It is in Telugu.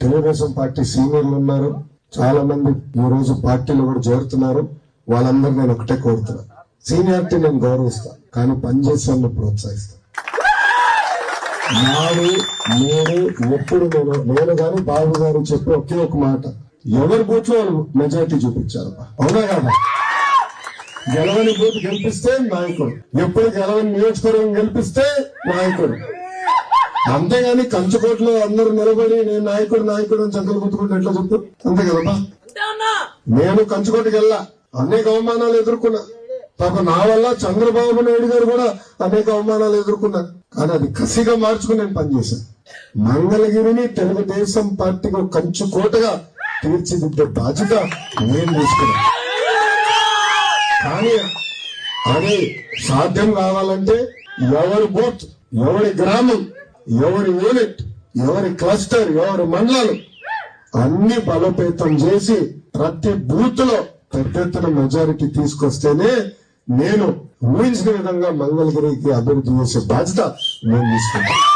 తెలుగుదేశం పార్టీ సీనియర్లు ఉన్నారు. చాలా మంది ఈ రోజు పార్టీలో కూడా చేరుతున్నారు. వాళ్ళందరూ నేను ఒకటే కోరుతున్నా. సీనియారిటీ నేను గౌరవిస్తా కానీ పనిచేసేందుకు వాళ్ళని ప్రోత్సహిస్తా. నాడు నేను ఎప్పుడు నేను నేను కానీ బాబు గారు చెప్పి ఒకే ఒక మాట. ఎవరి బూట్లో వాళ్ళు మెజారిటీ చూపించారు? అవునా కదా? గెలవని బూత్ గెలిపిస్తే నాయకుడు. ఎప్పుడు గెలవని నియోజకవర్గం గెలిపిస్తే నాయకుడు. అంతేగాని కంచుకోట్లో అందరూ నిలబడి నేను నాయకుడు నాయకుడు అని చక్కలు గుర్తుకుంటే ఎట్లా చెప్పు? అంతే కదమ్మా నేను కంచుకోటికి వెళ్ళా. అనేక అవమానాలు ఎదుర్కొన్నా. పాప నా వల్ల చంద్రబాబు నాయుడు గారు కూడా అనేక అవమానాలు ఎదుర్కొన్నారు. కానీ అది కసిగా మార్చుకుని నేను పనిచేశాను. మంగళగిరిని తెలుగుదేశం పార్టీకి ఒక కంచుకోటగా తీర్చిదిద్దే బాధ్యత నేను తీసుకున్నాను. కానీ అది సాధ్యం కావాలంటే ఎవరి బూత్ ఎవరి గ్రామం ఎవరి యూనిట్ ఎవరి క్లస్టర్ ఎవరి మండలాలు అన్ని బలోపేతం చేసి ప్రతి బూత్లో పెద్ద ఎత్తున మెజారిటీ తీసుకొస్తేనే నేను ఊహించిన విధంగా మంగళగిరికి అభివృద్ధి చేసే బాధ్యత నేను తీసుకుంటాను.